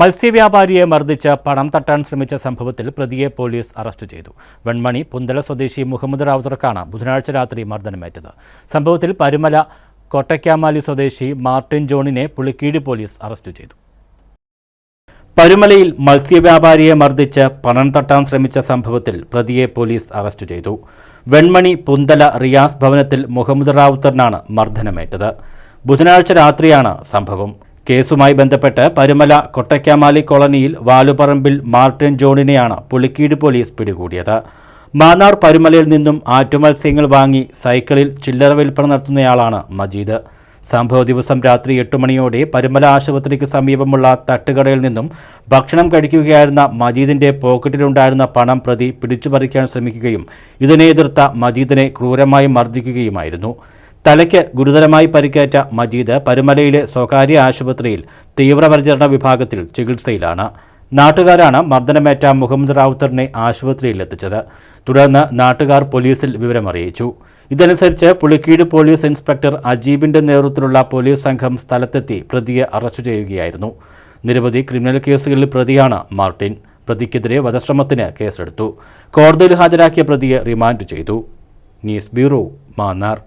മത്സ്യവ്യാപാരിയെ മർദ്ദിച്ച് പണം തട്ടാൻ ശ്രമിച്ച സംഭവത്തിൽ പ്രതിയെ പോലീസ് അറസ്റ്റ് ചെയ്തു. വെൺമണി പുന്തല സ്വദേശി മുഹമ്മദ് റാവുത്തർക്കാണ് ബുധനാഴ്ച രാത്രി മർദ്ദനമേറ്റത്. സംഭവത്തിൽ പരുമല കൊട്ടയ്ക്കാമാലി സ്വദേശി മാർട്ടിൻ ജോണിനെ പുളിക്കീട് പോലീസ് അറസ്റ്റ് ചെയ്തു. പരുമലയിൽ മത്സ്യവ്യാപാരിയെ മർദ്ദിച്ച് പണം തട്ടാൻ ശ്രമിച്ച സംഭവത്തിൽ പ്രതിയെ പോലീസ് അറസ്റ്റ് ചെയ്തു. വെൺമണി പുന്തല റിയാസ് ഭവനത്തിൽ മുഹമ്മദ് റാവുത്തറിനാണ് മർദ്ദനമേറ്റത്. ബുധനാഴ്ച രാത്രിയാണ് സംഭവം. കേസുമായി ബന്ധപ്പെട്ട് പരുമല കൊട്ടയ്ക്കാമാലി കോളനിയിൽ വാലുപറമ്പിൽ മാർട്ടിൻ ജോണിനെയാണ് പുളിക്കീട് പോലീസ് പിടികൂടിയത്. മാന്നാർ പരുമലയിൽ നിന്നും ആറ്റുമത്സ്യങ്ങൾ വാങ്ങി സൈക്കിളിൽ ചില്ലറ വിൽപ്പന നടത്തുന്നയാളാണ് മജീദ്. സംഭവ ദിവസം രാത്രി എട്ട് മണിയോടെ പരുമല ആശുപത്രിക്ക് സമീപമുള്ള തട്ടുകടയിൽ നിന്നും ഭക്ഷണം കഴിക്കുകയായിരുന്ന മജീദിന്റെ പോക്കറ്റിലുണ്ടായിരുന്ന പണം പ്രതി പിടിച്ചുപറിക്കാൻ ശ്രമിക്കുകയും ഇതിനെ എതിർത്ത മജീദിനെ ക്രൂരമായി മർദ്ദിക്കുകയുമായിരുന്നു. തലയ്ക്ക് ഗുരുതരമായി പരിക്കേറ്റ മജീദ് പരുമലയിലെ സ്വകാര്യ ആശുപത്രിയിൽ തീവ്രപരിചരണ വിഭാഗത്തിൽ ചികിത്സയിലാണ്. നാട്ടുകാരാണ് മർദ്ദനമേറ്റ മുഹമ്മദ് റാവുത്തറിനെ ആശുപത്രിയിൽ എത്തിച്ചത്. തുടർന്ന് നാട്ടുകാർ പോലീസിൽ വിവരമറിയിച്ചു ഇതനുസരിച്ച് പുളിക്കീട് പോലീസ് ഇൻസ്പെക്ടർ അജീബിന്റെ നേതൃത്വത്തിലുള്ള പോലീസ് സംഘം സ്ഥലത്തെത്തി പ്രതിയെ അറസ്റ്റ് ചെയ്യുകയായിരുന്നു. നിരവധി ക്രിമിനൽ കേസുകളിൽ പ്രതിയാണ് മാർട്ടിൻ. പ്രതിക്കെതിരെ വധശ്രമത്തിന് കേസെടുത്തു. കോടതിയിൽ ഹാജരാക്കിയ പ്രതിയെ റിമാൻഡ് ചെയ്തു. News bureau Mannar.